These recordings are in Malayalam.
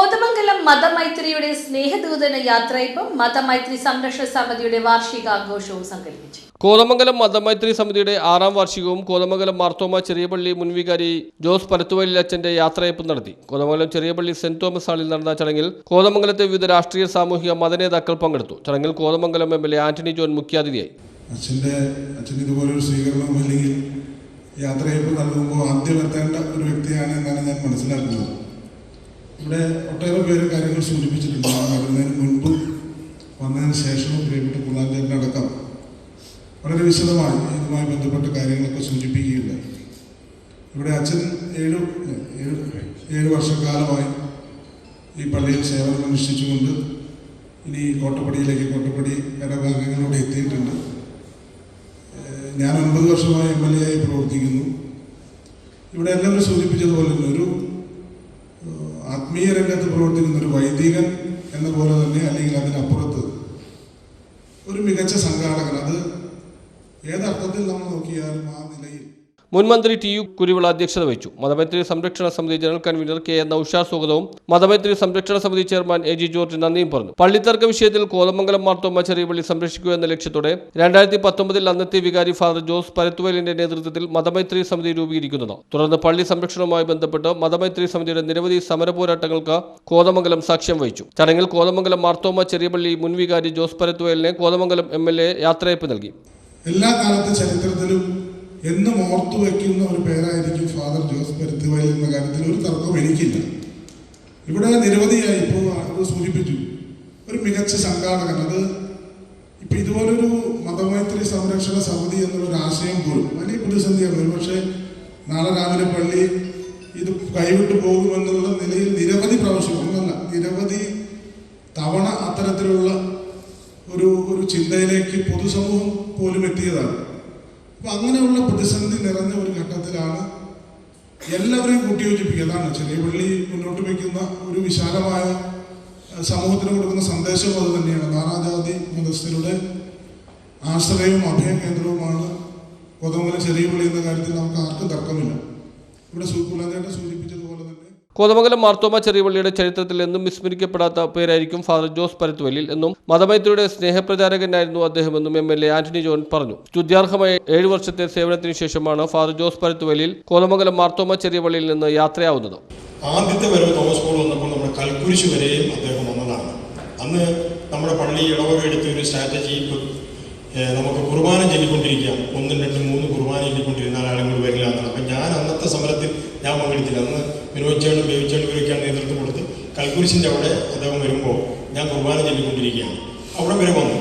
കോതമംഗലം മതമൈത്രിയുടെ സ്നേഹദൂതന യാത്രയപ്പം മതമൈത്രി സംരക്ഷണ സമിതിയുടെ വാർഷികാഘോഷവും സംഘടിപ്പിച്ചു. കോതമംഗലം മതമൈത്രി സമിതിയുടെ ആറാം വാർഷികവും കോതമംഗലം മാർത്തോമ ചെറിയപള്ളി മുൻവികാരി ജോസ് പരത്തുവലിൽ അച്ഛന്റെ യാത്രയപ്പം നടത്തി. കോതമംഗലം ചെറിയപള്ളി സെന്റ് തോമസ് ഹാളിൽ നടന്ന ചടങ്ങിൽ കോതമംഗലത്തെ വിവിധ രാഷ്ട്രീയ സാമൂഹിക മതനേതാക്കൾ പങ്കെടുത്തു. ചടങ്ങിൽ Kothamangalam M L A Antony John മുഖ്യാതിഥിയായി. അച്ഛന്റെ ഇതുപോലൊരു സ്വീകരണം അല്ലെങ്കിൽ യാത്രയപ്പ് നൽകുമ്പോൾ ആദ്യം എത്തേണ്ട ഒരു വ്യക്തിയാണ് എന്നാണ് ഞാൻ മനസ്സിലാക്കുന്നത്. ഇവിടെ ഒട്ടേറെ പേര് കാര്യങ്ങൾ സൂചിപ്പിച്ചിട്ടുണ്ട്. വരുന്നതിന് മുൻപ് വന്നതിന് ശേഷവും പ്രിയപ്പെട്ട കുലാഞ്ചേട്ടനടക്കം വളരെ വിശദമായി ഇതുമായി ബന്ധപ്പെട്ട കാര്യങ്ങളൊക്കെ സൂചിപ്പിക്കുകയുണ്ടായി. ഇവിടെ അച്ഛൻ ഏഴ് ഏഴ് വർഷക്കാലമായി ഈ പള്ളിയിൽ സേവനം അനുഷ്ഠിച്ചുകൊണ്ട് ഇനി കോട്ടപ്പടിയിലേക്ക് കോട്ടപ്പടി ഇടഭാഗങ്ങളിലൂടെ എത്തിയിട്ടുണ്ട്. ഞാൻ ഒൻപത് വർഷമായി എം എൽ എ ആയി പ്രവർത്തിക്കുന്നു. ഇവിടെ എല്ലാവരും സൂചിപ്പിച്ചതുപോലെ തന്നെ ഒരു ആത്മീയ രംഗത്ത് പ്രവർത്തിക്കുന്ന ഒരു വൈദികൻ എന്ന പോലെ തന്നെ അല്ലെങ്കിൽ അതിനപ്പുറത്ത് ഒരു മികച്ച സംഘാടകൻ. അത് ഏതർത്ഥത്തിൽ നമ്മൾ നോക്കിയാലും ആ മുൻ മന്ത്രി ടി യു കുരുവിള അധ്യക്ഷത വഹിച്ചു. മതമൈത്രി സംരക്ഷണ സമിതി general convener K N Noushar സ്വാഗതവും മതമൈത്രി സംരക്ഷണ സമിതി ചെയർമാൻ എ ജി ജോർജ് നന്ദിയും പറഞ്ഞു. പള്ളിത്തർക്ക വിഷയത്തിൽ കോതമംഗലം മാർത്തോമ ചെറിയപള്ളി സംരക്ഷിക്കുക എന്ന ലക്ഷ്യത്തോടെ രണ്ടായിരത്തി പത്തൊമ്പതിൽ അന്നത്തെ വികാരി ഫാദർ ജോസ് പരത്തുവലിന്റെ നേതൃത്വത്തിൽ മതമൈത്രി സമിതി രൂപീകരിക്കുന്നത് തുടർന്ന് പള്ളി സംരക്ഷണവുമായി ബന്ധപ്പെട്ട് മതമൈത്രി സമിതിയുടെ നിരവധി സമര പോരാട്ടങ്ങൾക്ക് കോതമംഗലം സാക്ഷ്യം വഹിച്ചു. ചടങ്ങിൽ കോതമംഗലം മാർത്തോമ ചെറിയപള്ളി മുൻ വികാരി ജോസ് പരത്തുവലിനെ കോതമംഗലം എം എൽ എ യാത്രയപ്പ് നൽകി. എല്ലാ കാലത്തെ ചരിത്രത്തിലും എന്നും ഓർത്തു വയ്ക്കുന്ന ഒരു പേരായിരിക്കും ഫാദർ ജോസ് പരുത്തുവയൽ എന്ന കാര്യത്തിൽ ഒരു തർക്കവും എനിക്കില്ല. ഇവിടെ നിരവധിയായി ഇപ്പോൾ അത് സൂചിപ്പിച്ചു. ഒരു മികച്ച സംഘാടകൻ അത് ഇപ്പൊ ഇതുപോലൊരു മതമൈത്രി സംരക്ഷണ സമിതി എന്നുള്ളൊരു ആശയം പോലും വലിയ പ്രതിസന്ധിയാണ്. ഒരുപക്ഷെ നാളെ രാവിലെ പള്ളി ഇത് കൈവിട്ടു പോകുമെന്നുള്ള നിലയിൽ നിരവധി പ്രാവശ്യം ഒന്നല്ല നിരവധി തവണ അത്തരത്തിലുള്ള ഒരു ഒരു ചിന്തയിലേക്ക് പൊതുസമൂഹം പോലും എത്തിയതാണ്. അപ്പൊ അങ്ങനെയുള്ള പ്രതിസന്ധി നിറഞ്ഞ ഒരു ഘട്ടത്തിലാണ് എല്ലാവരെയും കൂട്ടിയോജിപ്പിക്കുക. അതാണ് ചെറിയ പള്ളി മുന്നോട്ട് വയ്ക്കുന്ന ഒരു വിശാലമായ സമൂഹത്തിന് കൊടുക്കുന്ന സന്ദേശവും അത് തന്നെയാണ്. നാനാജാതി മതസ്ഥരുടെ ആശ്രയവും അഭയ കേന്ദ്രവുമാണ് കൊതമല ചെറിയ പള്ളി എന്ന കാര്യത്തിൽ നമുക്ക് ആർക്കും തർക്കമില്ല. ഇവിടെ കുലാഞ്ചേട്ടൻ സൂചിപ്പിച്ചതുപോലെ തന്നെ കോതമംഗലം മാർത്തോമ ചെറിയപള്ളിയുടെ ചരിത്രത്തിൽ എന്നും വിസ്മരിക്കപ്പെടാത്ത പേരായിരിക്കും ഫാദർ ജോസ് പരത്തുവല്ലിൽ എന്നും മതമൈത്രിയുടെ സ്നേഹപ്രചാരകനായിരുന്നു അദ്ദേഹമെന്നും M L A Antony John പറഞ്ഞു. സ്തുത്യാർഹമായ ഏഴു വർഷത്തെ സേവനത്തിന് ശേഷമാണ് ഫാദർ ജോസ് പരത്തുവല്ലിൽ കോതമംഗലം മാർത്തോമ ചെറിയപള്ളിയിൽ നിന്ന് യാത്രയാവുന്നത്. ആദ്യത്തെ വരവ് തോമസ് പോൾ വന്നപ്പോൾ നമ്മുടെ കൽക്കുരിശ് വരെയും അദ്ദേഹം വന്നതാണ്. അന്ന് നമ്മുടെ പള്ളി എടുത്ത ഒരു സ്ട്രാറ്റജി നമുക്ക് കുർബാന ചൊല്ലിക്കൊണ്ടിരിക്കാം ഒന്നും രണ്ടും മൂന്ന് കുർബാന ചൊല്ലിക്കൊണ്ടിരുന്നാൽ ആളുകൾ വരില്ല എന്നാണ്. അപ്പം ഞാൻ അന്നത്തെ സമരത്തിൽ ഞാൻ പങ്കെടുത്തില്ല. അന്ന് വിനോദിച്ചേണും ബേബിച്ചേണും ഇവരൊക്കെയാണ് നേതൃത്വം കൊടുത്ത് കൽക്കുരിശിന്റെ അവിടെ അദ്ദേഹം വരുമ്പോൾ ഞാൻ കുർബാന ചൊല്ലിക്കൊണ്ടിരിക്കുകയാണ്. അവിടെ വരെ വന്നു.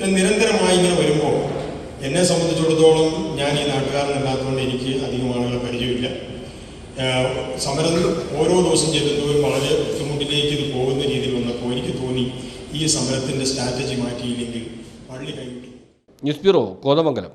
ഞാൻ നിരന്തരമായി ഇങ്ങനെ വരുമ്പോൾ എന്നെ സംബന്ധിച്ചിടത്തോളം ഞാൻ ഈ നാട്ടുകാരനല്ലാത്തതുകൊണ്ട് എനിക്ക് അധികം ആളുകളെ പരിചയമില്ല. സമരം ഓരോ ദിവസം ചെല്ലുന്നവരും വളരെ ബുദ്ധിമുട്ടിലേക്ക് ഇത് പോകുന്ന രീതിയിൽ വന്നപ്പോൾ എനിക്ക് തോന്നി ഈ സമരത്തിന്റെ സ്ട്രാറ്റജി മാറ്റിയില്ലെങ്കിൽ പള്ളി കൈവിട്ടു. News bureau Kothamangalam.